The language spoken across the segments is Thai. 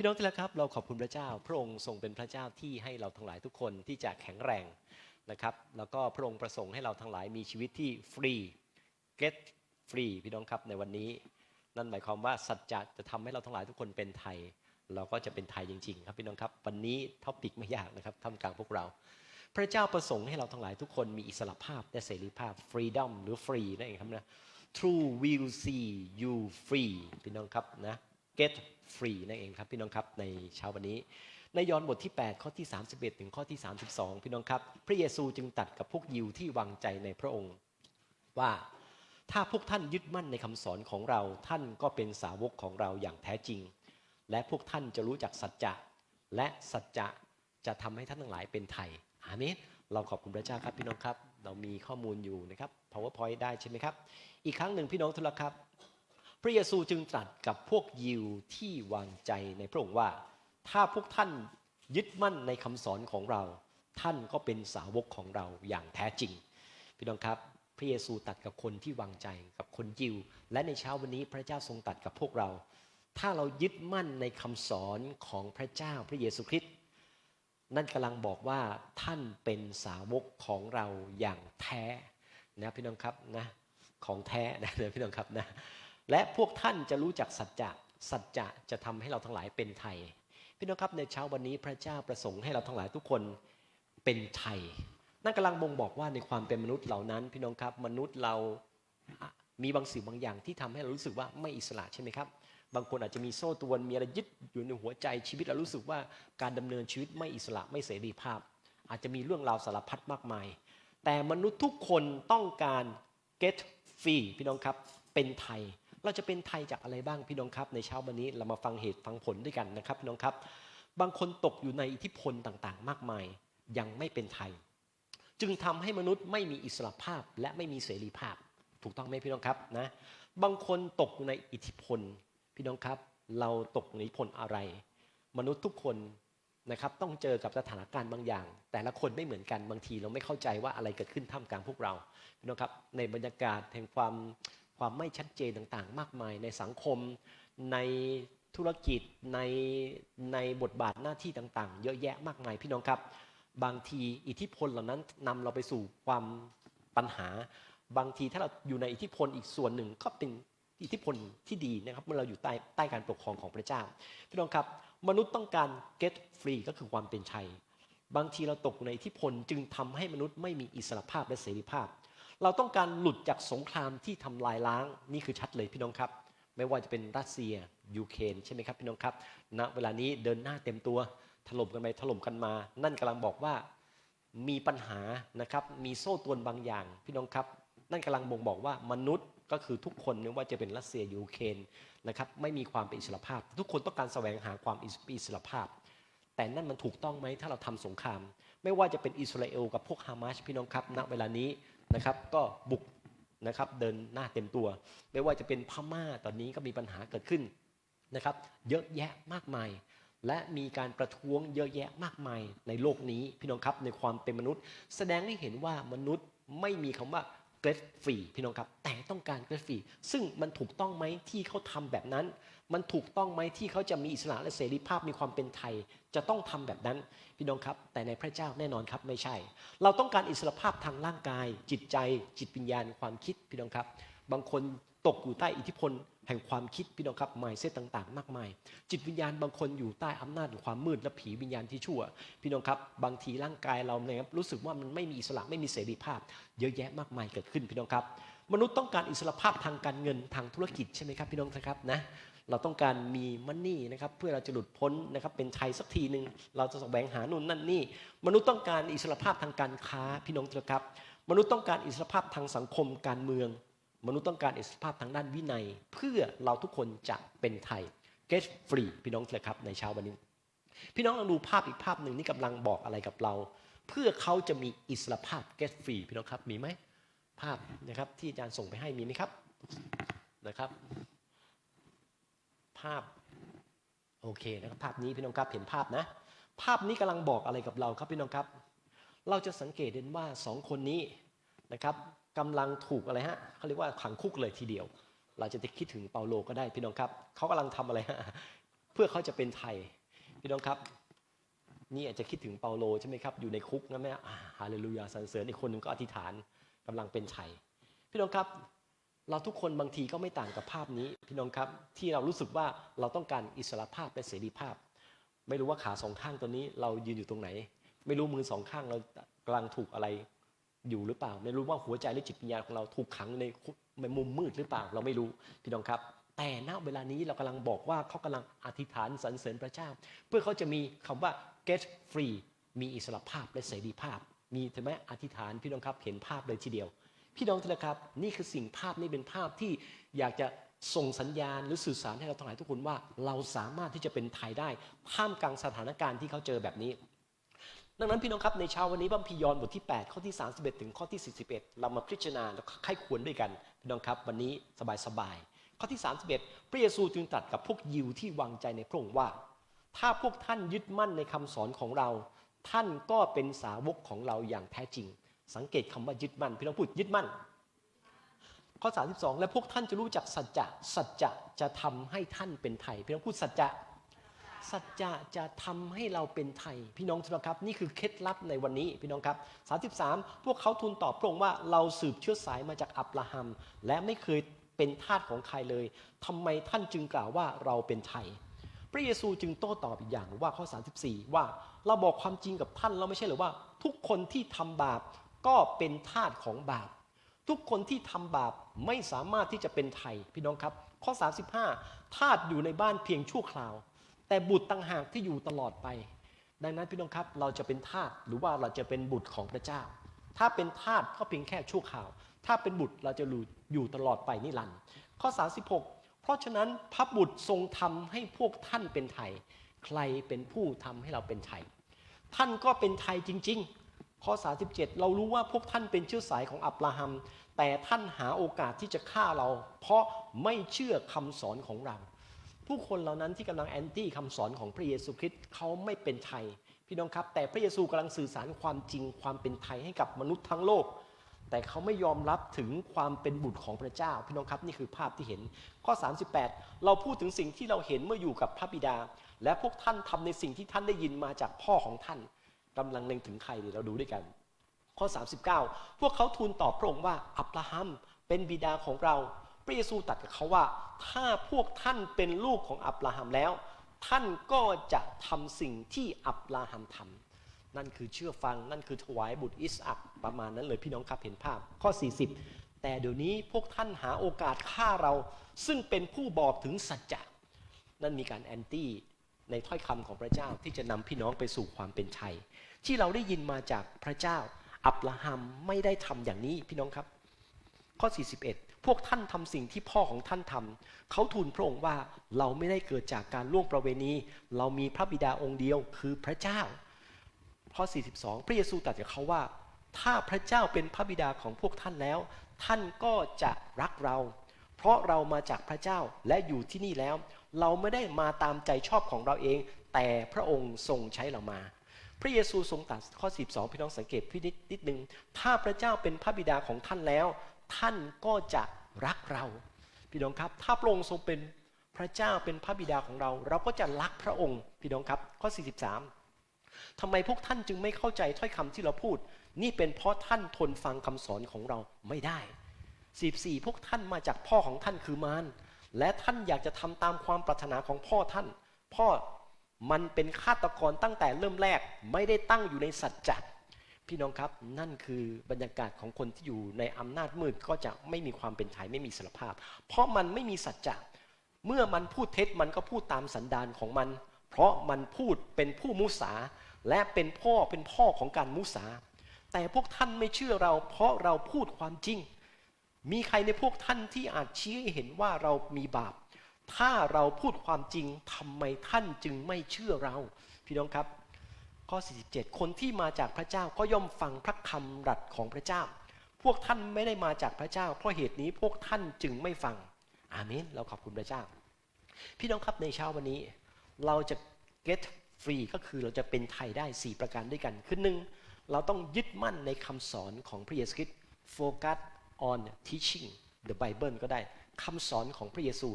พี่น้องที่รักครับ เราขอบคุณพระเจ้า พระองค์ทรงเป็นพระเจ้าที่ให้เราทั้งหลายทุกคนที่จะแข็งแรงนะครับ แล้วก็พระองค์ประสงค์ให้เราทั้งหลายมีชีวิตที่ฟรี get free พี่น้องครับในวันนี้ นั่นหมายความว่าสัจจะจะทำให้เราทั้งหลายทุกคนเป็นไทย เราก็จะเป็นไทยจริง ๆ ครับพี่น้องครับ วันนี้ท็อปิกไม่ยากนะครับท่ามกลางพวกเรา พระเจ้าประสงค์ให้เราทั้งหลายทุกคนมีอิสระภาพและเสรีภาพ freedom หรือ free นั่นเองครับนะ True will see you free พี่น้องครับนะ get free นั่นเองครับ พี่น้องครับในเช้าวันนี้ ในยอห์นบทที่ 8 ข้อที่ 31 ถึงข้อที่ 32 พี่น้องครับ พระเยซูจึงตัดกับพวกยิวที่วางใจในพระองค์ ว่าถ้าพวกท่านยึดมั่นในคำสอนของเราท่านก็เป็นสาวกของเราอย่างแท้จริง และพวกท่านจะรู้จักสัจจะและสัจจะจะทำให้ท่านทั้งหลายเป็นไทยอาเมนเราขอบคุณพระเจ้าครับพี่น้องครับ เรามีข้อมูลอยู่นะครับ powerpoint ได้ใช่ไหมครับ อีกครั้งหนึ่งพี่น้องทุกครับ พระเยซูจึงตรัสกับพวกยิวที่วางใจในพระองค์ว่า ถ้าพวกท่านยึดมั่นในคำสอนของเรา ท่านก็เป็นสาวกของเราอย่างแท้จริง พี่น้องครับ พระเยซูตัดกับคนที่วางใจกับคนยิว และในเช้าวันนี้พระเจ้าทรงตัดกับพวกเรา ถ้าเรายึดมั่นในคำสอนของพระเจ้าพระเยซูคริสต์นั่นกำลังบอกว่าท่านเป็นสาวกของเราอย่างแท้นะพี่น้องครับนะของแท้นะพี่น้องครับนะ และพวกท่านจะรู้จักสัจจะสัจจะจะทำให้เราทั้งหลายเป็นไทย พี่น้องครับในเช้าวันนี้พระเจ้าประสงค์ให้เราทั้งหลายทุกคนเป็นไทย นั่นกำลังบ่งบอกว่าในความเป็นมนุษย์เหล่านั้น พี่น้องครับมนุษย์เรามีบางสิ่งบางอย่างที่ทำให้เรารู้สึกว่าไม่อิสระใช่ไหมครับ บางคนอาจจะมีโซ่ตรวนมีอะไรยึดอยู่ในหัวใจชีวิตเรารู้สึกว่าการดำเนินชีวิตไม่อิสระไม่เสรีภาพ อาจจะมีเรื่องราวสารพัดมากมาย แต่มนุษย์ทุกคนต้องการ get free พี่น้องครับเป็นไทย เราจะเป็นไทยจากอะไรบ้างพี่น้องครับ ในเช้าวันนี้เรามาฟังเหตุฟังผลด้วยกันนะครับพี่น้องครับ บางคนตกอยู่ในอิทธิพลต่างๆ มากมาย ยังไม่เป็นไทย จึงทำให้มนุษย์ไม่มีอิสระภาพและไม่มีเสรีภาพ ถูกต้องไหมพี่น้องครับนะบางคนตกอยู่ในอิทธิพล พี่น้องครับ เราตกในอิทธิพลอะไร มนุษย์ทุกคนนะครับต้องเจอกับสถานการณ์บางอย่าง แต่ละคนไม่เหมือนกันบางทีเราไม่เข้าใจว่าอะไรเกิดขึ้นท่ามกลางพวกเราพี่น้องครับในบรรยากาศแห่งความ ความไม่ชัดเจนต่างๆ มากมายในสังคม ในธุรกิจในในบทบาทหน้าที่ต่างๆ เยอะแยะมากมายพี่น้องครับ บางทีอิทธิพลเหล่านั้นนำเราไปสู่ความปัญหา บางทีถ้าเราอยู่ในอิทธิพลอีกส่วนหนึ่งก็เป็นอิทธิพลที่ดีนะครับเมื่อเราอยู่ใต้ใต้การปกครองของพระเจ้า พี่น้องครับ มนุษย์ต้องการ get free ก็คือความเป็นชัย บางทีเราตกในอิทธิพลจึงทำให้มนุษย์ไม่มีอิสรภาพและเสรีภาพ เราต้องการหลุดจากสงครามที่ทำลายล้างนี่คือชัดเลยพี่น้องครับ ไม่ว่าจะเป็นรัสเซียยูเครนใช่ไหมครับพี่น้องครับณเวลานี้เดินหน้าเต็มตัวถล่มกันไปถล่มกันมา นั่นกำลังบอกว่ามีปัญหานะครับมีโซ่ตรวนบางอย่าง พี่น้องครับ นั่นกำลังบ่งบอกว่ามนุษย์ก็คือทุกคนไม่ว่าจะเป็นรัสเซียยูเครนนะครับไม่มีความเป็นอิสรภาพ ทุกคนต้องการแสวงหาความอิสรภาพ แต่นั่นมันถูกต้องไหมถ้าเราทำสงคราม ไม่ว่าจะเป็นอิสราเอลกับพวกฮามาสพี่น้องครับณเวลานี้ นะครับ ก็บุกนะครับเดินหน้าเต็มตัว ไม่ว่าจะเป็นพม่าตอนนี้ก็มีปัญหาเกิดขึ้นนะครับ เยอะแยะมากมาย และมีการประท้วงเยอะแยะมากมายในโลกนี้พี่น้องครับในความเป็นมนุษย์ แสดงให้เห็นว่ามนุษย์ไม่มีคำว่า เกิดฟรีพี่น้องครับแต่ต้องการเกิดฟรีซึ่งมันถูกต้องไหมที่เขาทำแบบนั้น มันถูกต้องไหมที่เขาจะมีอิสระและเสรีภาพมีความเป็นไทย จะต้องทำแบบนั้นพี่น้องครับ แต่ในพระเจ้าแน่นอนครับไม่ใช่ เราต้องการอิสรภาพทางร่างกาย จิตใจ จิตวิญญาณความคิดพี่น้องครับ บางคนตกอยู่ใต้อิทธิพล แห่งความคิดพี่น้องครับหมายเส้นต่างๆ มากมาย จิตวิญญาณบางคนอยู่ใต้อำนาจของความมืดและผีวิญญาณที่ชั่ว พี่น้องครับบางทีร่างกายเราเนี่ยรู้สึกว่ามันไม่มีอิสระไม่มีเสรีภาพ เยอะแยะมากมายเกิดขึ้นพี่น้องครับ มนุษย์ต้องการอิสระภาพทางการเงินทางธุรกิจใช่ไหมครับพี่น้องครับนะเราต้องการมีมันนี่นะครับเพื่อเราจะหลุดพ้นนะครับเป็นไทยสักทีหนึ่งเราจะสแสวงหานู่นนั่นนี่ มนุษย์ต้องการอิสรภาพทางการค้าพี่น้องครับ มนุษย์ต้องการอิสรภาพทางสังคมการเมือง มนุษย์ต้องการอิสรภาพทางด้านวินัย เพื่อเราทุกคนจะเป็นไทย get free พี่น้องครับในเช้าวันนี้ พี่น้องลองดูภาพอีกภาพหนึ่งนี่กำลังบอกอะไรกับเรา เพื่อเขาจะมีอิสรภาพ get free พี่น้องครับมีไหมภาพนะครับที่อาจารย์ส่งไปให้มีไหมครับนะครับ ภาพโอเคนะครับภาพนี้พี่น้องครับเห็นภาพนะ ภาพนี้กำลังบอกอะไรกับเราครับพี่น้องครับ เราจะสังเกตเห็นว่าสองคนนี้นะครับกำลังถูกอะไรฮะเขาเรียกว่าขังคุกเลยทีเดียว เราจะคิดถึงเปาโลก็ได้พี่น้องครับเขากำลังทำอะไรฮะเพื่อเขาจะเป็นไทยพี่น้องครับนี่อาจจะคิดถึงเปาโลใช่ไหมครับอยู่ในคุกนะแม่ฮาเลลูยาสรรเสริญอีกคนหนึ่งก็อธิษฐานกำลังเป็นชัยพี่น้องครับเราทุกคนบางทีก็ไม่ต่างกับภาพนี้ พี่น้องครับที่เรารู้สึกว่าเราต้องการอิสรภาพและเสรีภาพ ไม่รู้ว่าขาสองข้างตัวนี้เรายืนอยู่ตรงไหน ไม่รู้มือสองข้างเรากำลังถูกอะไร อยู่หรือเปล่า ไม่รู้ว่าหัวใจหรือจิตวิญญาณของเราถูกขังในมุมมืดหรือเปล่าเราไม่รู้พี่น้องครับ แต่ณเวลานี้เรากำลังบอกว่าเขากำลังอธิษฐานสรรเสริญพระเจ้า เพื่อเขาจะมีคำว่า get free มีอิสรภาพและเสรีภาพ มีถึงแม้อธิษฐานพี่น้องครับเห็นภาพเลยทีเดียว พี่น้องทุกท่านครับ นี่คือสิ่งภาพนี้เป็นภาพที่อยากจะส่งสัญญาณหรือสื่อสารให้เราทั้งหลายทุกคนว่า เราสามารถที่จะเป็นไทยได้ท่ามกลางสถานการณ์ที่เขาเจอแบบนี้ ดังนั้นพี่น้องครับในเช้าวันนี้บัมพียอนบทที่ 8 ข้อที่ 31 ถึงข้อที่ 41 เรามาพิจารณาและไข้ควรด้วยกันพี่น้องครับวันนี้สบายๆข้อที่ 31 พระเยซูจึงตรัสกับพวกยิวที่วางใจในพระองค์ว่า ถ้าพวกท่านยึดมั่นในคำสอนของเรา ท่านก็เป็นสาวกของเราอย่างแท้จริง สังเกตคำว่ายึดมั่น พี่น้องพูดยึดมั่น ข้อ 32 และพวกท่านจะรู้จักสัจจะสัจจะจะทำให้ท่านเป็นไทยพี่น้องพูดสัจจะ สัจจะจะทำให้เราเป็นไทย พี่น้องทุกครับ นี่คือเคล็ดลับในวันนี้พี่น้องครับ 33 พวกเขาทูลตอบพระองค์ว่าเราสืบเชื้อสายมาจากอับราฮัม และไม่เคยเป็นทาสของใครเลยทำไมท่านจึงกล่าวว่าเราเป็นไทย พระเยซูจึงโต้ตอบอีกอย่างว่าข้อ 34 ว่าเราบอกความจริงกับท่านเราไม่ใช่หรือว่า ทุกคนที่ทำบาปก็เป็นทาสของบาป ทุกคนที่ทำบาปไม่สามารถที่จะเป็นไทยพี่น้องครับ ข้อ 35 ทาสอยู่ในบ้านเพียงชั่วคราว แต่บุตรต่างหากที่อยู่ตลอดไป ดังนั้นพี่น้องครับเราจะเป็นทาสหรือว่าเราจะเป็นบุตรของพระเจ้า ถ้าเป็นทาสก็เพียงแค่ชั่วคราว ถ้าเป็นบุตรเราจะอยู่ตลอดไปนิรันดร์ข้อ 36 เพราะฉะนั้นพระบุตรทรงทำให้พวกท่านเป็นไทย ใครเป็นผู้ทำให้เราเป็นไทย ท่านก็เป็นไทยจริง ๆ ข้อ 37 เรารู้ว่าพวกท่านเป็นเชื้อสายของอับราฮัม แต่ท่านหาโอกาสที่จะฆ่าเรา เพราะไม่เชื่อคำสอนของเรา ผู้คนเหล่านั้นที่กำลังแอนตี้คำสอนของพระเยซูคริสต์เขาไม่เป็นไทย พี่น้องครับ แต่พระเยซูกำลังสื่อสารความจริงความเป็นไทยให้กับมนุษย์ทั้งโลก แต่เขาไม่ยอมรับถึงความเป็นบุตรของพระเจ้า พี่น้องครับนี่คือภาพที่เห็น ข้อ 38 เราพูดถึงสิ่งที่เราเห็นเมื่ออยู่กับพระบิดา และพวกท่านทำในสิ่งที่ท่านได้ยินมาจากพ่อของท่านกำลังเล็งถึงใครเดี๋ยวเราดูด้วยกัน ข้อ 39 พวกเขาทูลตอบพระองค์ว่าอับราฮัมเป็นบิดาของเรา ระเยซูตรัสกับเขาว่า ถ้าพวกท่านเป็นลูกของอับราฮัมแล้ว ท่านก็จะทำสิ่งที่อับราฮัมทำนั่นคือเชื่อฟังนั่นคือถวายบุตรอิสอักประมาณนั้นเลยพี่น้องครับเห็นภาพข้อ 40 แต่เดี๋ยวนี้พวกท่านหาโอกาสฆ่าเรา ซึ่งเป็นผู้บอกถึงสัจจะนั่นมีการแอนตี้ในถ้อยคำของพระเจ้าที่จะนำพี่น้องไปสู่ความเป็นชัย ที่เราได้ยินมาจากพระเจ้าอับราฮัมไม่ได้ทำอย่างนี้พี่น้องครับ ข้อ 41 พวกท่านทำสิ่งที่พ่อของท่านทำเขาทูลพระองค์ว่าเราไม่ได้เกิดจากการล่วงประเวณี เรามีพระบิดาองค์เดียวคือพระเจ้า ข้อ 42 พระเยซูตรัสกับเขาว่า ถ้าพระเจ้าเป็นพระบิดาของพวกท่านแล้ว ท่านก็จะรักเรา เพราะเรามาจากพระเจ้าและอยู่ที่นี่แล้ว เราไม่ได้มาตามใจชอบของเราเอง แต่พระองค์ทรงใช้เรามาพระเยซูทรงตรัสข้อ12พี่น้องสังเกตพี่นิดนิดนึง ถ้าพระเจ้าเป็นพระบิดาของท่านแล้ว ท่านก็จะรักเรา พี่น้องครับ ถ้าพระองค์ทรงเป็นพระเจ้าเป็นพระบิดาของเรา เราก็จะรักพระองค์ พี่น้องครับข้อ 43ทำไมพวกท่านจึงไม่เข้าใจถ้อยคำที่เราพูด นี่เป็นเพราะท่านทนฟังคำสอนของเราไม่ได้ 44 พวกท่านมาจากพ่อของท่านคือมารและท่านอยากจะทำตามความปรารถนาของพ่อท่าน พ่อมันเป็นฆาตกรตั้งแต่เริ่มแรกไม่ได้ตั้งอยู่ในสัจจะ พี่น้องครับนั่นคือบรรยากาศของคนที่อยู่ในอำนาจมืดก็จะไม่มีความเป็นไทยไม่มีสารภาพ เพราะมันไม่มีสัจจะเมื่อมันพูดเท็จมันก็พูดตามสันดานของมัน เพราะมันพูดเป็นผู้มุสา และเป็นพ่อเป็นพ่อของการมุสา แต่พวกท่านไม่เชื่อเรา เพราะเราพูดความจริง มีใครในพวกท่านที่อาจชี้ให้เห็นว่าเรามีบาป ถ้าเราพูดความจริงทำไมท่านจึงไม่เชื่อเรา พี่น้องครับ ข้อ 47 คนที่มาจากพระเจ้าก็ย่อมฟังพระคำรัสของพระเจ้า พวกท่านไม่ได้มาจากพระเจ้า เพราะเหตุนี้พวกท่านจึงไม่ฟัง อาเมน เราขอบคุณพระเจ้า พี่น้องครับในเช้าวันนี้ เราจะ get free ก็คือเราจะเป็นไทยได้ 4 ประการด้วยกัน คือหนึ่งเราต้องยึดมั่นในคำสอนของพระเยซูคริสต์ focus on teaching the Bible ก็ได้คำสอนของพระเยซู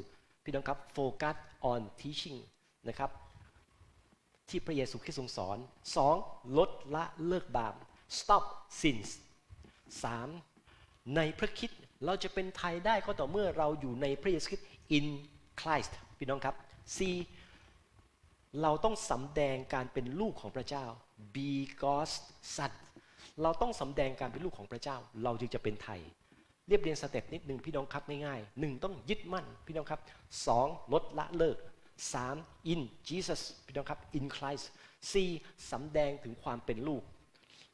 พี่น้องครับ focus on teaching นะครับ ที่พระเยซูคริสต์ทรงสอนสองลดละเลิกบาป stop sins สามในพระคิดเราจะเป็นไทยได้ก็ต่อเมื่อเราอยู่ในพระเยซูคริสต์ in Christ พี่น้องครับ C เราต้องสำแดงการเป็นลูกของพระเจ้า be God's son เราต้องสำแดงการเป็นลูกของพระเจ้า เราจึงจะเป็นไทย เรียบเรียงสเต็ปนิดหนึ่งพี่น้องครับง่ายๆหนึ่งต้องยึดมั่นพี่น้องครับสองลดละเลิก สาม in Jesus พี่น้องครับ in Christ สี่สำแดงถึงความเป็นลูก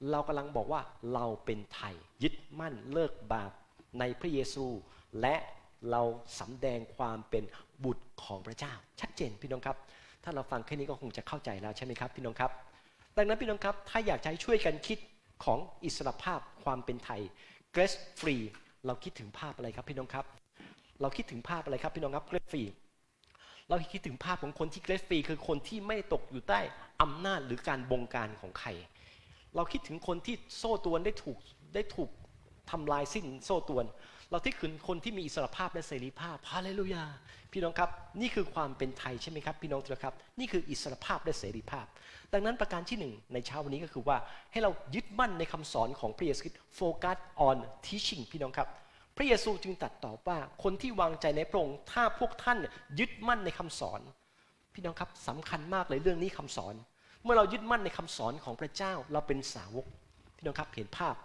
เรากำลังบอกว่าเราเป็นไทย ยึดมั่นเลิกบาปในพระเยซู และเราสำแดงความเป็นบุตรของพระเจ้า ชัดเจนพี่น้องครับ ถ้าเราฟังแค่นี้ก็คงจะเข้าใจแล้วใช่ไหมครับพี่น้องครับ ดังนั้นพี่น้องครับถ้าอยากจะให้ช่วยกันคิดของอิสรภาพความเป็นไทย grace free เราคิดถึงภาพอะไรครับพี่น้องครับ เราคิดถึงภาพอะไรครับพี่น้องครับ grace free เราคิดถึงภาพของคนที่ grace free คือคนที่ไม่ตกอยู่ใต้อำนาจหรือการบงการของใคร เราคิดถึงคนที่โซ่ตรวนได้ถูกได้ถูกทำลายสิ้นโซ่ตรวน เราที่คือคนที่มีอิสรภาพและเสรีภาพฮาเลลูยา พี่น้องครับนี่คือความเป็นไทยใช่ไหมครับ พี่น้องทุกครับ นี่คืออิสรภาพและเสรีภาพ ดังนั้นประการที่หนึ่งในเช้าวันนี้ก็คือว่าให้เรายึดมั่นในคำสอนของพระเยซูคริสต์โฟกัส on teaching พี่น้องครับ ระเยซูจึงตรัสตอบว่าคนที่วางใจในพระองค์ถ้าพวกท่านยึดมั่นในคำสอน พี่น้องครับสำคัญมากเลยเรื่องนี้คำสอน เมื่อเรายึดมั่นในคำสอนของพระเจ้าเราเป็นสาวก พี่น้องครับเห็นภาพ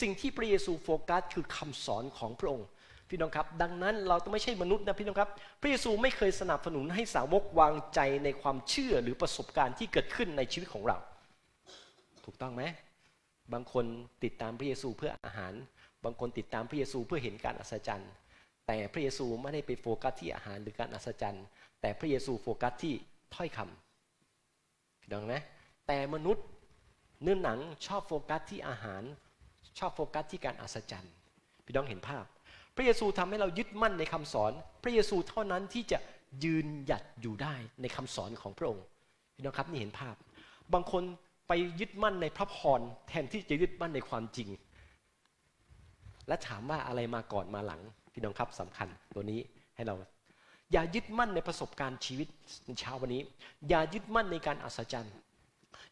สิ่งที่พระเยซูโฟกัสคือคำสอนของพระองค์พี่น้องครับ ดังนั้นเราต้องไม่ใช่มนุษย์นะพี่น้องครับ พระเยซูไม่เคยสนับสนุนให้สาวกวางใจในความเชื่อหรือประสบการณ์ที่เกิดขึ้นในชีวิตของเรา ถูกต้องไหมบางคนติดตามพระเยซูเพื่ออาหาร บางคนติดตามพระเยซูเพื่อเห็นการอัศจรรย์ แต่พระเยซูไม่ได้ไปโฟกัสที่อาหารหรือการอัศจรรย์ แต่พระเยซูโฟกัสที่ถ้อยคำพี่น้องไหมแต่มนุษย์เนื้อหนังชอบโฟกัสที่อาหาร ชอบโฟกัสที่การอัศจรรย์พี่น้องเห็นภาพ พระเยซูทำให้เรายึดมั่นในคำสอน พระเยซูเท่านั้นที่จะยืนหยัดอยู่ได้ในคำสอนของพระองค์พี่น้องครับนี่เห็นภาพ บางคนไปยึดมั่นในพระพรแทนที่จะยึดมั่นในความจริง และถามว่าอะไรมาก่อนมาหลังพี่น้องครับสำคัญตัวนี้ให้เรา อย่ายึดมั่นในประสบการณ์ชีวิตในเช้าวันนี้ อย่ายึดมั่นในการอัศจรรย์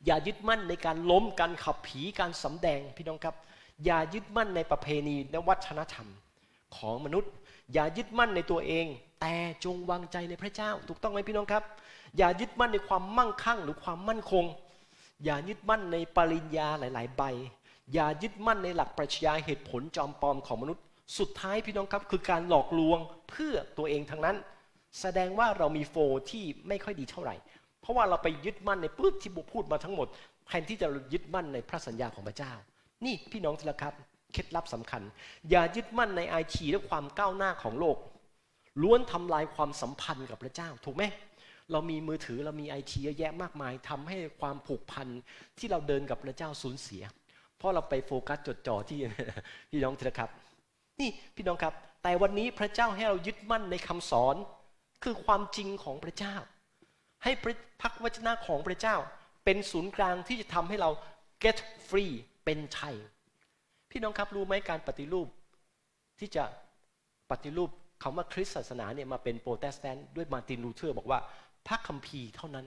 อย่ายึดมั่นในการล้มการขับผีการสำแดงพี่น้องครับ อย่ายึดมั่นในประเพณีและวัฒนธรรมของมนุษย์ อย่ายึดมั่นในตัวเอง แต่จงวางใจในพระเจ้า ถูกต้องไหมพี่น้องครับ อย่ายึดมั่นในความมั่งคั่งหรือความมั่นคง อย่ายึดมั่นในปริญญาหลาย ๆ ใบ อย่ายึดมั่นในหลักปรัชญาเหตุผลจอมปลอมของมนุษย์ สุดท้ายพี่น้องครับ คือการหลอกลวงเพื่อตัวเองทั้งนั้น แสดงว่าเรามีโฟที่ไม่ค่อยดีเท่าไหร่ เพราะว่าเราไปยึดมั่นในปุ๊บที่บุพูดมาทั้งหมดแทนที่จะยึดมั่นในพระสัญญาของพระเจ้า นี่พี่น้องทีละครับเคล็ดลับสำคัญ อย่ายึดมั่นในไอทีและความก้าวหน้าของโลก ล้วนทำลายความสัมพันธ์กับพระเจ้าถูกไหมเรามีมือถือเรามีไอทีเยอะแยะมากมายทำให้ความผูกพันที่เราเดินกับพระเจ้าสูญเสีย เพราะเราไปโฟกัสจดจ่อที่พี่น้องทีละครับ นี่พี่น้องครับ แต่วันนี้พระเจ้าให้เรายึดมั่นในคำสอนคือความจริงของพระเจ้า ให้พระวจนะของพระเจ้า เป็นศูนย์กลางที่จะทำให้เรา get free เป็นไทยพี่น้องครับรู้ไหมการปฏิรูป ที่จะปฏิรูปคำว่าคริสตศาสนาเนี่ยมาเป็นโปรเตสแตนต์ด้วยมาร์ตินลูเทอร์ บอกว่าพระคัมภีร์เท่านั้น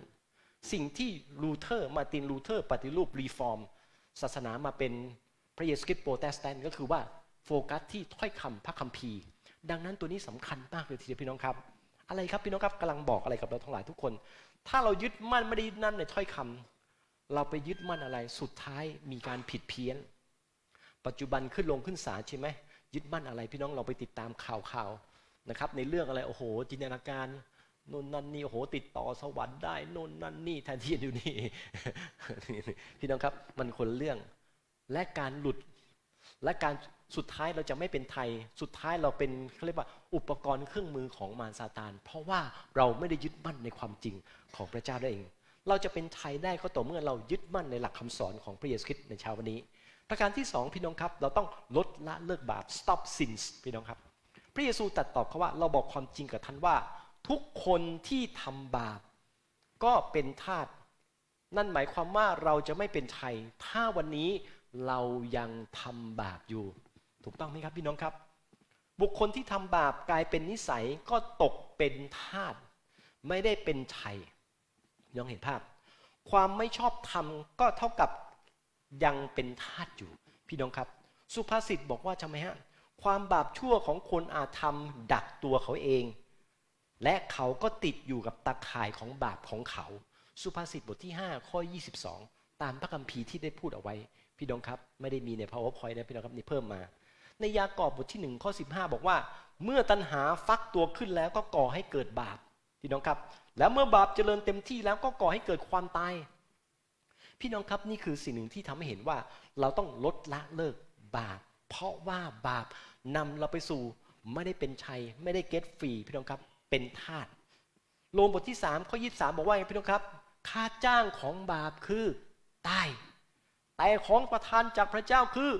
สิ่งที่ลูเทอร์มาร์ตินลูเทอร์ ปฏิรูปรีฟอร์ม ศาสนามาเป็นพระเยซูคริสต์โปรเตสแตนต์ก็คือว่าโฟกัสที่ถ้อยคำพระคัมภีร์ ดังนั้นตัวนี้สำคัญมากเลยทีเดียวพี่น้องครับ อะไรครับพี่น้องครับกำลังบอกอะไรกับเราทั้งหลายทุกคน ถ้าเรายึดมั่นไม่ได้นั่นในถ้อยคำเราไปยึดมั่นอะไรสุดท้ายมีการผิดเพี้ยน ปัจจุบันขึ้นลงขึ้นศาลใช่ไหมยึดมั่นอะไรพี่น้องเราไปติดตามข่าวข่าวนะครับในเรื่องอะไรโอ้โห จินตนาการ นนนั่นนี่โหติดต่อสวรรค์ได้นนนั่นนี่แทนที่อยู่นี่พี่น้องครับมันคนเรื่อง และการหลุด และการสุดท้ายเราจะไม่เป็นไทย สุดท้ายเราเป็นเขาเรียกว่า อุปกรณ์เครื่องมือของมารซาตาน เพราะว่าเราไม่ได้ยึดมั่นในความจริงของพระเจ้าได้เอง เราจะเป็นไทยได้ก็ต่อเมื่อเรายึดมั่นในหลักคำสอนของพระเยซูคริสต์ในเช้าวันนี้ ประการที่สองพี่น้องครับ เราต้องลดละเลิกบาป stop sins พี่น้องครับ พระเยซูตรัสตอบเขาว่าเราบอกความจริงกับท่านว่า ทุกคนที่ทำบาป ก็เป็นทาสนั่นหมายความว่าเราจะไม่เป็นไทย ถ้าวันนี้เรายังทำบาปอยู่ ถูกต้องไหมครับพี่น้องครับ บุคคลที่ทำบาปกลายเป็นนิสัยก็ตกเป็นทาสไม่ได้เป็นไทยน้องเห็นภาพ ความไม่ชอบธรรมก็เท่ากับยังเป็นทาสอยู่ พี่น้องครับ สุภาษิตบอกว่าทำไมฮะ ความบาปชั่วของคนอาธรรมดักตัวเขาเอง และเขาก็ติดอยู่กับตาข่ายของบาปของเขา สุภาษิตบทที่ 5 ข้อ 22 ตามพระคัมภีร์ที่ได้พูดเอาไว้ พี่น้องครับ ไม่ได้มีใน powerpoint นะพี่น้องครับนี่เพิ่มมา ในยากอบบทที่ 1 ข้อ 15 บอกว่า เมื่อตัณหาฟักตัวขึ้นแล้วก็ก่อให้เกิดบาปพี่น้องครับ แล้วเมื่อบาปเจริญเต็มที่แล้วก็ก่อให้เกิดความตาย พี่น้องครับนี่คือสิ่งหนึ่งที่ทำให้เห็นว่า เราต้องลดละเลิกบาป เพราะว่าบาปนำเราไปสู่ไม่ได้เป็นชัย ไม่ได้เก็ตฟรีพี่น้องครับ เป็นทาสโรมบทที่3ข้อ23 บอกว่าไงพี่น้องครับ ค่าจ้างของบาปคือตาย แต่ของประทานจากพระเจ้าคือ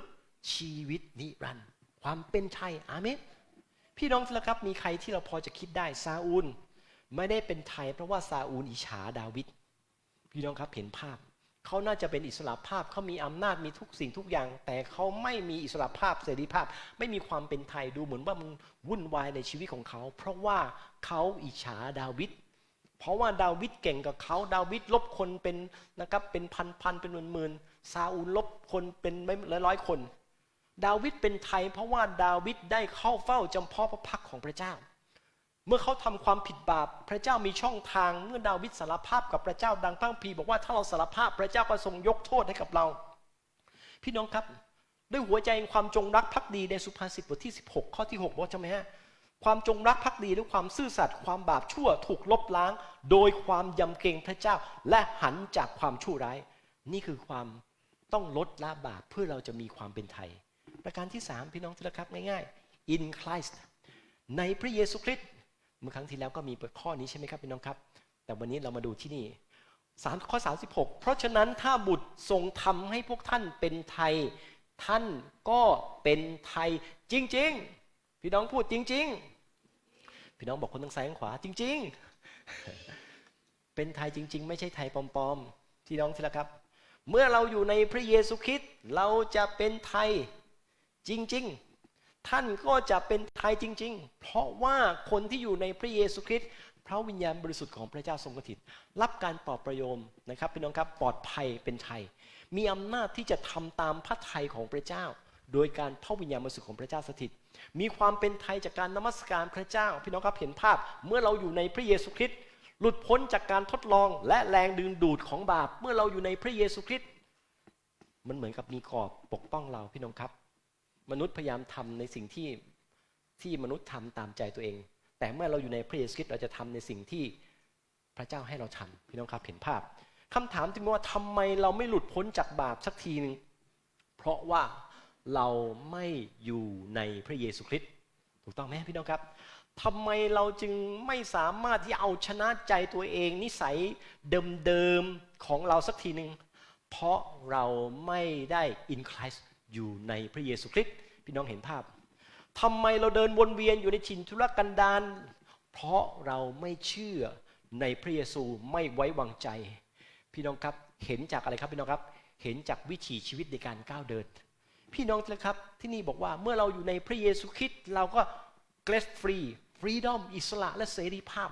ชีวิตนิรันดร์ความเป็นชัยอาเมนพี่น้องที่ละครับมีใครที่เราพอจะคิดได้ซาอูล ไม่ได้เป็นไทยเพราะว่าซาอูลอิจฉาดาวิดพี่น้องครับเห็นภาพ เขาน่าจะเป็นอิสระภาพเขามีอำนาจมีทุกสิ่งทุกอย่าง แต่เขาไม่มีอิสระภาพเสรีภาพ ไม่มีความเป็นไทยดูเหมือนว่ามันวุ่นวายในชีวิตของเขา เพราะว่า เขาอิจฉาดาวิดเพราะว่าดาวิดเก่งกับเขาดาวิดลบคนเป็นนะครับเป็นพันพันเป็นหมื่นหมื่นซาอูลลบคนเป็นไม่ร้อยร้อยคน ดาวิดเป็นไทย เพราะว่าดาวิดได้เข้าเฝ้าจำเพาะพระพักของพระเจ้า เมื่อเขาทำความผิดบาปพระเจ้ามีช่องทางเมื่อดาวิดสารภาพกับพระเจ้าดังพระคัมภีบอกว่าถ้าเราสารภาพพระเจ้าก็ทรงยกโทษให้กับเรา พี่น้องครับด้วยหัวใจความจงรักภักดีในสุภาษิตบทที่ 16 ข้อที่ 6 บอกใช่ไหมฮะ ความจงรักภักดีและความซื่อสัตย์ความบาปชั่วถูกลบล้าง โดยความยำเกรงพระเจ้าและหันจากความชั่วร้าย นี่คือความต้องลดละบาปเพื่อเราจะมีความเป็นไทย ประการที่ 3 พี่น้องที่รักครับง่ายๆ in Christ ในพระเยซูคริสต์เมื่อครั้งที่แล้วก็มีข้อนี้ใช่ไหมครับพี่น้องครับ แต่วันนี้เรามาดูที่นี่สามข้อ 36 เพราะฉะนั้นถ้าบุตรทรงทำให้พวกท่านเป็นไทย ท่านก็เป็นไทยจริง ๆ พี่น้องพูดจริง ๆ พี่น้องบอกคนทางซ้ายทางขวา จริง ๆ เป็นไทยจริง ๆ ไม่ใช่ไทยปลอมๆพี่น้องที่ละครับ เมื่อเราอยู่ในพระเยซูคริสต์เราจะเป็นไทยจริง ๆ ท่านก็จะเป็นไทยจริง ๆ เพราะว่าคนที่อยู่ในพระเยซูคริสต์พระวิญญาณบริสุทธิ์ของพระเจ้าทรงกถิตรับการปลอบประโยมนะครับพี่น้องครับปลอดภัยเป็นไทย มีอำนาจที่จะทำตามพระทัยของพระเจ้า โดยการพระวิญญาณบริสุทธิ์ของพระเจ้าสถิต มีความเป็นไทยจากการนมัสการพระเจ้า พี่น้องครับเห็นภาพ เมื่อเราอยู่ในพระเยซูคริสต์หลุดพ้นจากการทดลองและแรงดึงดูดของบาป เมื่อเราอยู่ในพระเยซูคริสต์มันเหมือนกับมีกรอบปกป้องเราพี่น้องครับ มนุษย์พยายามทำในสิ่งที่ที่มนุษย์ทำตามใจตัวเอง แต่เมื่อเราอยู่ในพระเยซูคริสต์เราจะทำในสิ่งที่พระเจ้าให้เราทำพี่น้องครับเห็นภาพคำถามจึงว่าทำไมเราไม่หลุดพ้นจากบาปสักทีหนึ่งเพราะว่า เราไม่อยู่ในพระเยซูคริสต์ถูกต้องไหมพี่น้องครับทำไมเราจึงไม่สามารถที่เอาชนะใจตัวเอง นิสัยเดิมๆของเราสักทีหนึ่งเพราะเราไม่ได้อินคลายอยู่ในพระเยซูคริสต์พี่น้องเห็นภาพทำไมเราเดินวนเวียนอยู่ในชินทุรกันดารเพราะเราไม่เชื่อในพระเยซูไม่ไว้วางใจ พี่น้องครับเห็นจากอะไรครับพี่น้องครับ เห็นจากวิถีชีวิตในการก้าวเดิน พี่น้องนะครับที่นี่บอกว่าเมื่อเราอยู่ในพระเยซูคริสต์เราก็เกรสฟรีฟรีดอมอิสระและเสรีภาพ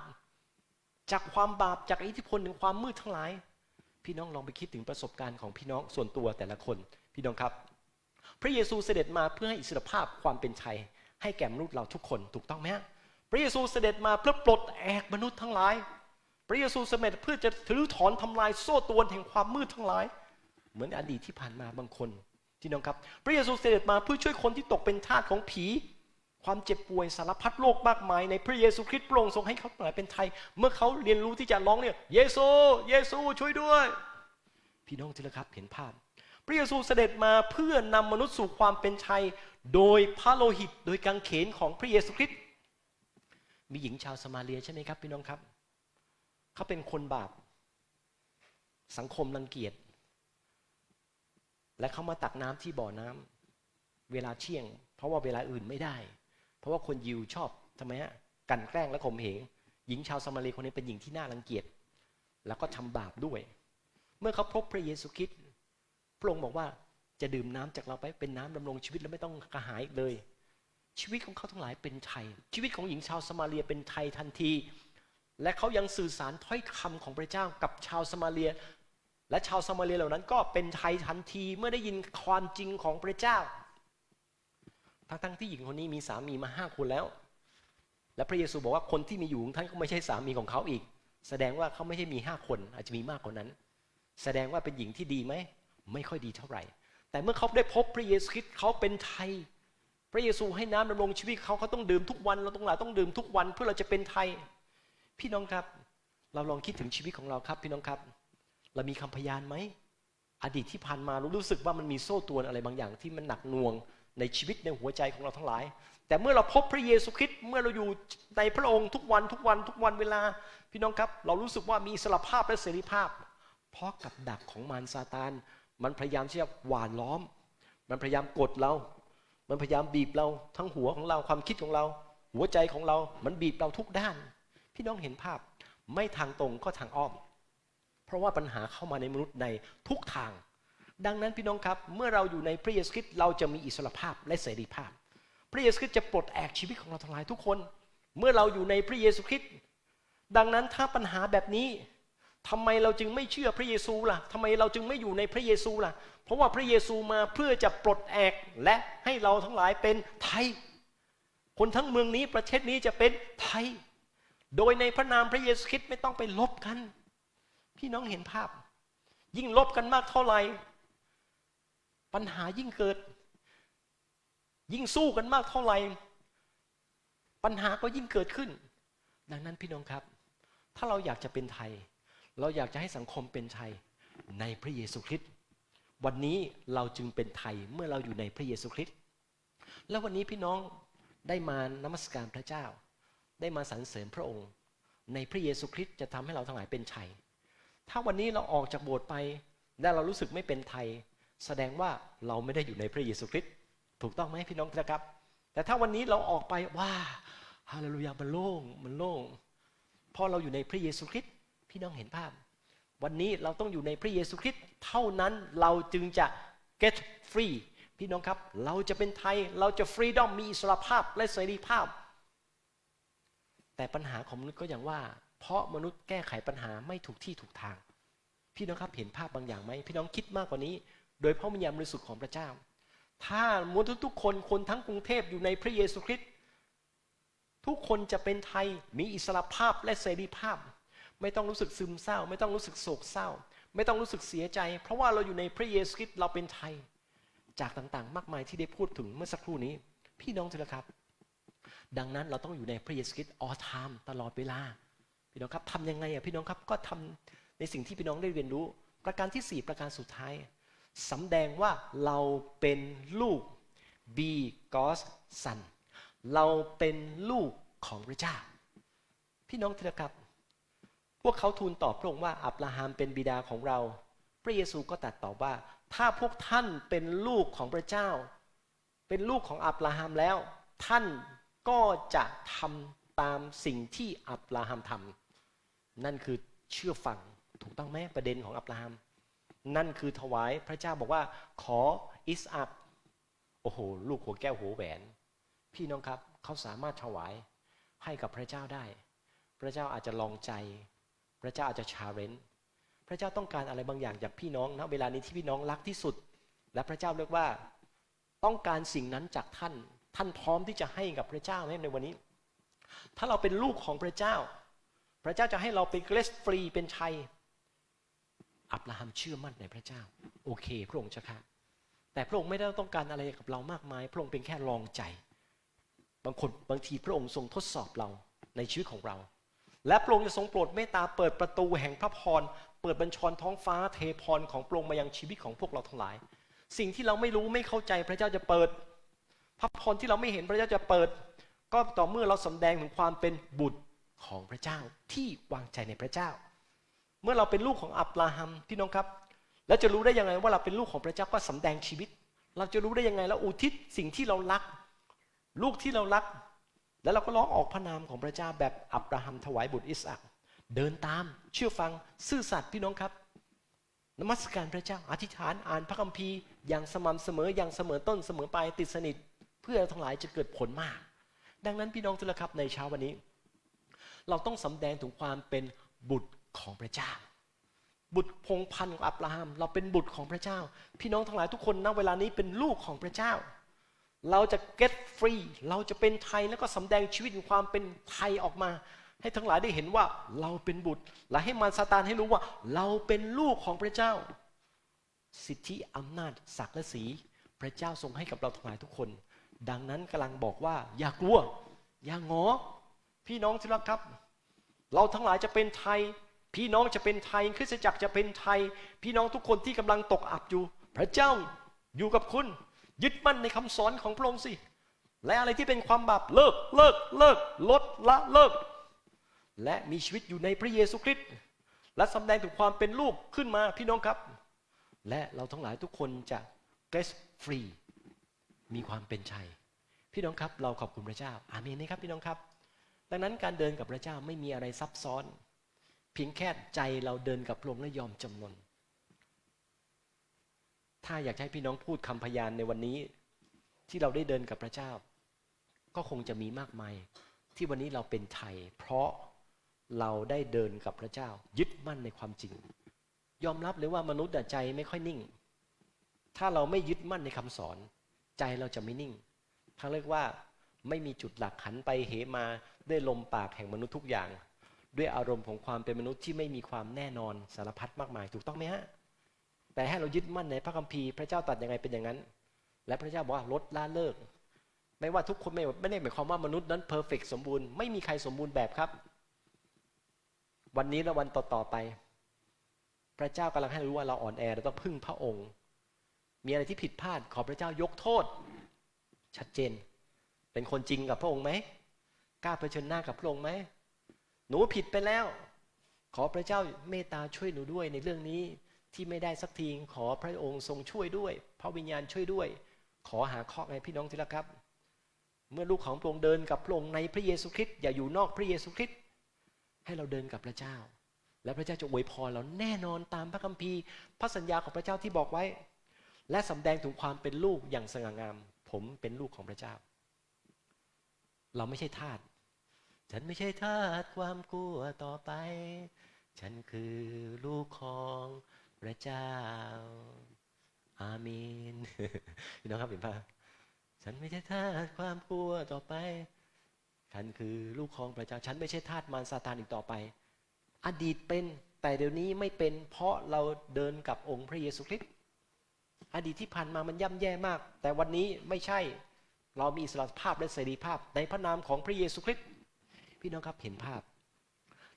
จากความบาปจากอิทธิพลถึงความมืดทั้งหลาย พี่น้องลองไปคิดถึงประสบการณ์ของพี่น้องส่วนตัวแต่ละคน พี่น้องครับ พระเยซูเสด็จมาเพื่อให้อิสรภาพความเป็นไทยให้แก่มนุษย์เราทุกคนถูกต้องไหมพระเยซูเสด็จมาเพื่อปลดแอกมนุษย์ทั้งหลาย พระเยซูเสด็จเพื่อจะถือถอนทำลายโซ่ตรวนแห่งความมืดทั้งหลาย เหมือนอดีตที่ผ่านมาบางคน ที่น้องครับ พระเยซูเสด็จมาเพื่อช่วยคนที่ตกเป็นทาสของผี ความเจ็บป่วยสารพัดโรคมากมาย ในพระเยซูคริสต์พระองทรงให้เขาหลายเป็นไทย เมื่อเขาเรียนรู้ที่จะร้องเนี่ยเยซูเยซูช่วยด้วย พี่น้องที่ละครับเห็นภาพ พระเยซูเสด็จมาเพื่อนำมนุษย์สู่ความเป็นไทย โดยพระโลหิตโดยกางเขนของพระเยซูคริสต์มีหญิงชาวสมาเลียใช่ไหมครับ พี่น้องครับ เขาเป็นคนบาปสังคมรังเกียจ และเขามาตักน้ำที่บ่อน้ำเวลาเที่ยง เพราะว่าเวลาอื่นไม่ได้ เพราะว่าคนยิวชอบทำไมฮะกันแกล้งและข่มเหงหญิงชาวสมาเลียคนนี้เป็นหญิงที่น่ารังเกียจ แล้วก็ทำบาปด้วย เมื่อเขาพบพระเยซูคริสต์พระองค์บอกว่าจะดื่มน้ำจากเราไปเป็นน้ำดำรงชีวิตแล้วไม่ต้องกระหายเลย ชีวิตของเขาทั้งหลายเป็นไทย ชีวิตของหญิงชาวสมาเลียเป็นไทยทันที และเขายังสื่อสารถ้อยคำของพระเจ้ากับชาวสมาเรีย และชาวสมาเรียเหล่านั้นก็เป็นไทยทันทีเมื่อได้ยินความจริงของพระเจ้า ทั้งๆที่หญิงคนนี้มีสามีมาห้าคนแล้ว และพระเยซูบอกว่าคนที่มีอยู่ของท่านก็ไม่ใช่สามีของเขาอีก แสดงว่าเขาไม่ใช่มีห้าคน อาจจะมีมากกว่านั้น แสดงว่าเป็นหญิงที่ดีไหม ไม่ค่อยดีเท่าไหร่ แต่เมื่อเขาได้พบพระเยซูคริสต์เขาเป็นไทย พระเยซูให้น้ำดำรงชีวิตเขาเขาต้องดื่มทุกวันเราต้องหลาต้องดื่มทุกวันเพื่อเราจะเป็นไทย พี่น้องครับ เราลองคิดถึงชีวิตของเราครับ พี่น้องครับ เรามีคำพยานไหม อดีตที่ผ่านมาเรารู้สึกว่ามันมีโซ่ตรวนอะไรบางอย่างที่มันหนักหน่วงในชีวิตในหัวใจของเราทั้งหลาย แต่เมื่อเราพบพระเยซูคริสต์เมื่อเราอยู่ในพระองค์ทุกวันทุกวันทุกวันเวลา พี่น้องครับ เรารู้สึกว่ามีอิสรภาพและเสรีภาพ เพราะกับดักของมารซาตาน มันพยายามที่จะหวานล้อม มันพยายามกดเรา มันพยายามบีบเราทั้งหัวของเราความคิดของเรา หัวใจของเรา มันบีบเราทุกด้าน พี่น้องเห็นภาพ ไม่ทางตรงก็ทางอ้อม ราะว่าปัญหาเข้ามาในมนุษย์ในทุกทาง ดังนั้นพี่น้องครับ เมื่อเราอยู่ในพระเยซูคริสต์เราจะมีอิสรภาพและเสรีภาพ พระเยซูคริสต์จะปลดแอกชีวิตของเราทั้งหลายทุกคน เมื่อเราอยู่ในพระเยซูคริสต์ดังนั้นถ้าปัญหาแบบนี้ทำไมเราจึงไม่เชื่อพระเยซูล่ะทำไมเราจึงไม่อยู่ในพระเยซูล่ะ เพราะว่าพระเยซูมาเพื่อจะปลดแอกและให้เราทั้งหลายเป็นไทย คนทั้งเมืองนี้ประเทศนี้จะเป็นไทย โดยในพระนามพระเยซูคริสต์ไม่ต้องไปลบกัน พี่น้องเห็นภาพ ยิ่งลบกันมากเท่าไหร่ปัญหายิ่งเกิด ยิ่งสู้กันมากเท่าไหร่ปัญหาก็ยิ่งเกิดขึ้น ดังนั้นพี่น้องครับ ถ้าเราอยากจะเป็นไทย เราอยากจะให้สังคมเป็นไทยในพระเยซูคริสต์วันนี้เราจึงเป็นไทยเมื่อเราอยู่ในพระเยซูคริสต์แล้ววันนี้พี่น้องได้มานมัสการพระเจ้า ได้มาสรรเสริญพระองค์ ในพระเยซูคริสต์จะทำให้เราทั้งหลายเป็นไทย ถ้าวันนี้เราออกจากโบสถ์ไป และเรารู้สึกไม่เป็นไทย แสดงว่าเราไม่ได้อยู่ในพระเยซูคริสต์ถูกต้องไหมพี่น้องนะครับ แต่ถ้าวันนี้เราออกไปว่าฮาเลลูยามันโล่งมันโล่งพอเราอยู่ในพระเยซูคริสต์พี่น้องเห็นภาพ วันนี้เราต้องอยู่ในพระเยซูคริสต์เท่านั้นเราจึงจะ get free พี่น้องครับ เราจะเป็นไทยเราจะ freedom มีอิสรภาพและเสรีภาพ แต่ปัญหาของมนุษย์ก็อย่างว่า เพราะมนุษย์แก้ไขปัญหาไม่ถูกที่ถูกทาง พี่น้องครับเห็นภาพบางอย่างไหมพี่น้องคิดมากกว่านี้ โดยพระวิญญาณบริสุทธิ์ของพระเจ้า ถ้ามนุษย์ทุกคนคนทั้งกรุงเทพอยู่ในพระเยซูคริสต์ทุกคนจะเป็นไทยมีอิสระภาพและเสรีภาพ ไม่ต้องรู้สึกซึมเศร้า ไม่ต้องรู้สึกโศกเศร้า ไม่ต้องรู้สึกเสียใจ เพราะว่าเราอยู่ในพระเยซูคริสต์เราเป็นไทย จากต่างๆ มากมายที่ได้พูดถึงเมื่อสักครู่นี้ พี่น้องเถอะครับ ดังนั้นเราต้องอยู่ในพระเยซูคริสต์ all time ตลอดเวลา พี่น้องครับทำยังไงอะพี่น้องครับก็ทำในสิ่งที่พี่น้องได้เรียนรู้ ประการที่ 4 ประการสุดท้ายสำแดงว่าเราเป็นลูก be God's son เราเป็นลูกของพระเจ้า พี่น้องเถอะครับ พวกเขาทูลตอบพระองค์ว่าอับราฮัมเป็นบิดาของเรา พระเยซูก็ตรัสตอบว่า ถ้าพวกท่านเป็นลูกของพระเจ้า เป็นลูกของอับราฮัมแล้ว ท่านก็จะทำตามสิ่งที่อับราฮัมทำ นั่นคือเชื่อฟังถูกต้องไหมประเด็นของอับราฮัม นั่นคือถวายพระเจ้าบอกว่า ขออิสอักโอ้โห ลูกหัวแก้วหัวแหวน พี่น้องครับเขาสามารถถวายให้กับพระเจ้าได้ พระเจ้าอาจจะลองใจ พระเจ้าอาจจะชาเรนพระเจ้าต้องการอะไรบางอย่างจากพี่น้องนะเวลานี้ที่พี่น้องรักที่สุด และพระเจ้าเรียกว่าต้องการสิ่งนั้นจากท่าน ท่านพร้อมที่จะให้กับพระเจ้าไหมในวันนี้ ถ้าเราเป็นลูกของพระเจ้า พระเจ้าจะให้เราเป็นเกรสฟรีเป็นชัย อับราฮัมเชื่อมั่นในพระเจ้า โอเค พระองค์จะค่ะ แต่พระองค์ไม่ได้ต้องการอะไรกับเรามากมาย พระองค์เป็นแค่ลองใจ บางคนบางทีพระองค์ทรงทดสอบเราในชีวิตของเรา และพระองค์จะทรงโปรดเมตตาเปิดประตูแห่งพระพร เปิดบัญชรท้องฟ้าเทพรของพระองค์มายังชีวิตของพวกเราทั้งหลาย สิ่งที่เราไม่รู้ไม่เข้าใจพระเจ้าจะเปิด พระพรที่เราไม่เห็นพระเจ้าจะเปิด ก็ต่อเมื่อเราสำแดงถึงความเป็นบุตร ของพระเจ้าที่วางใจในพระเจ้า เมื่อเราเป็นลูกของอับราฮัมพี่น้องครับ แล้วจะรู้ได้ยังไงว่าเราเป็นลูกของพระเจ้าก็สำแดงชีวิต เราจะรู้ได้ยังไงแล้วอุทิศสิ่งที่เรารัก ลูกที่เรารัก แล้วเราก็ร้องออกพระนามของพระเจ้าแบบอับราฮัมถวายบุตรอิสอักเดินตามเชื่อฟังซื่อสัตย์พี่น้องครับนมัสการพระเจ้าอธิษฐานอ่านพระคัมภีร์อย่างสม่ำเสมออย่างเสมอต้นเสมอปลายติดสนิท เพื่อทั้งหลายจะเกิดผลมาก ดังนั้นพี่น้องทุกท่านครับในเช้าวันนี้ เราต้องสำแดงถึงความเป็นบุตรของพระเจ้า บุตรพงพันธ์ของอับราฮัม เราเป็นบุตรของพระเจ้า พี่น้องทั้งหลายทุกคนณเวลานี้เป็นลูกของพระเจ้า เราจะ get free เราจะเป็นไทยแล้วก็สำแดงชีวิตของความเป็นไทยออกมา ให้ทั้งหลายได้เห็นว่าเราเป็นบุตร และให้มารซาตานให้รู้ว่า เราเป็นลูกของพระเจ้า สิทธิอำนาจศักดิ์และศรีพระเจ้าทรงให้กับเราทั้งหลายทุกคน ดังนั้นกำลังบอกว่า อย่ากลัว อย่างอ พี่น้องที่รักครับ เราทั้งหลายจะเป็นไทย พี่น้องจะเป็นไทยคริสตจักรจะเป็นไทย พี่น้องทุกคนที่กำลังตกอับอยู่ พระเจ้าอยู่กับคุณ ยึดมั่นในคำสอนของพระองค์สิและอะไรที่เป็นความบาปเลิกเลิกเลิกลดละเลิก และมีชีวิตอยู่ในพระเยซูคริสต์และสำแดงถึงความเป็นลูกขึ้นมาพี่น้องครับ และเราทั้งหลายทุกคนจะเกรสฟรีมีความเป็นชัย พี่น้องครับ เราขอบคุณพระเจ้าอาเมนนะครับพี่น้องครับ ดังนั้นการเดินกับพระเจ้าไม่มีอะไรซับซ้อน เพียงแค่ใจเราเดินกับพระองค์และยอมจำนน ถ้าอยากให้พี่น้องพูดคำพยานในวันนี้ ที่เราได้เดินกับพระเจ้า ก็คงจะมีมากมาย ที่วันนี้เราเป็นไทย เพราะเราได้เดินกับพระเจ้า ยึดมั่นในความจริง ยอมรับเลยว่ามนุษย์ใจไม่ค่อยนิ่ง ถ้าเราไม่ยึดมั่นในคำสอน ใจเราจะไม่นิ่งเขาเรียกว่า ไม่มีจุดหลักหันไปเหมาด้วยลมปากแห่งมนุษย์ทุกอย่าง ด้วยอารมณ์ของความเป็นมนุษย์ที่ไม่มีความแน่นอนสารพัดมากมายถูกต้องไหมฮะแต่ให้เรายึดมั่นในพระคัมภีร์พระเจ้าตัดยังไงเป็นอย่างนั้น และพระเจ้าบอกว่าลดละเลิก ไม่ว่าทุกคนไม่ไม่ได้หมายความว่ามนุษย์นั้นเพอร์เฟกสมบูรณ์ไม่มีใครสมบูรณ์แบบครับ วันนี้และวันต่อๆไป พระเจ้ากำลังให้รู้ว่าเราอ่อนแอเราต้องพึ่งพระองค์ มีอะไรที่ผิดพลาดขอพระเจ้ายกโทษ ชัดเจน เป็นคนจริงกับพระองค์ไหมกล้าเผชิญหน้ากับพระองค์ไหมหนูผิดไปแล้ว ขอพระเจ้าเมตตาช่วยหนูด้วยในเรื่องนี้ที่ไม่ได้สักทีขอพระองค์ทรงช่วยด้วย พระวิญญาณช่วยด้วย ขอหาข้อไงพี่น้องที่รักครับ เมื่อลูกของพระองค์เดินกับพระองค์ในพระเยซูคริสต์อย่าอยู่นอกพระเยซูคริสต์ให้เราเดินกับพระเจ้า และพระเจ้าจะอวยพรเราแน่นอนตามพระคัมภีร์ พระสัญญาของพระเจ้าที่บอกไว้ และสำแดงถึงความเป็นลูกอย่างสง่างาม ผมเป็นลูกของพระเจ้า เราไม่ใช่ทาสฉันไม่ใช่ทาสความกลัวต่อไป ฉันคือลูกของพระเจ้า อาเมนพี่น้องครับเห็นปะฉันไม่ใช่ทาสความกลัวต่อไป ฉันคือลูกของพระเจ้า ฉันไม่ใช่ทาสมารซาตานอีกต่อไป อดีตเป็นแต่เดี๋ยวนี้ไม่เป็นเพราะเราเดินกับองค์พระเยซูคริสต์อดีตที่ผ่านมามันย่ำแย่มาก แต่วันนี้ไม่ใช่ เรามีอิสรภาพและเสรีภาพในพระนามของพระเยซูคริสต์พี่น้องครับเห็นภาพ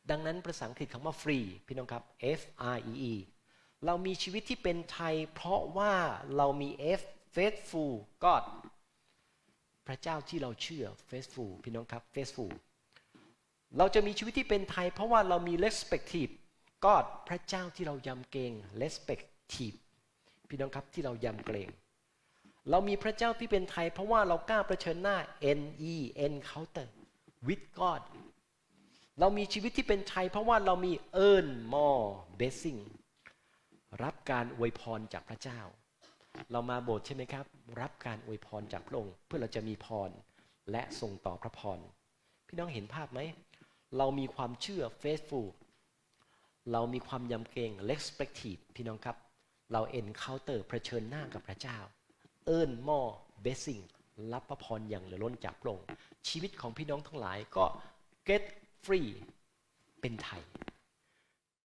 ดังนั้นภาษาอังกฤษคำว่า free พี่น้องครับ F R E E เรามีชีวิตที่เป็นไทย เพราะว่าเรามี F faithful God พระเจ้าที่เราเชื่อ faithful พี่น้องครับ faithful เราจะมีชีวิตที่เป็นไทย เพราะว่าเรามี respective God พระเจ้าที่เรายำเกรง respective พี่น้องครับที่เรายำเกรง เรามีพระเจ้าที่เป็นไทย เพราะว่าเรากล้าเผชิญหน้า N E encounter with God เรามีชีวิตที่เป็นไทย เพราะว่าเรามี earn more blessing รับการอวยพรจากพระเจ้า เรามาโบสถ์ใช่ไหมครับ รับการอวยพรจากพระองค์ เพื่อเราจะมีพรและส่งต่อพระพร พี่น้องเห็นภาพไหม เรามีความเชื่อ faithful เรามีความยำเกรง respective พี่น้องครับ เรา encounter เผชิญหน้ากับพระเจ้า earn more blessing รับพระพรอย่างเหลือล้นจากพระองค์ชีวิตของพี่น้องทั้งหลายก็ get free เป็นไทย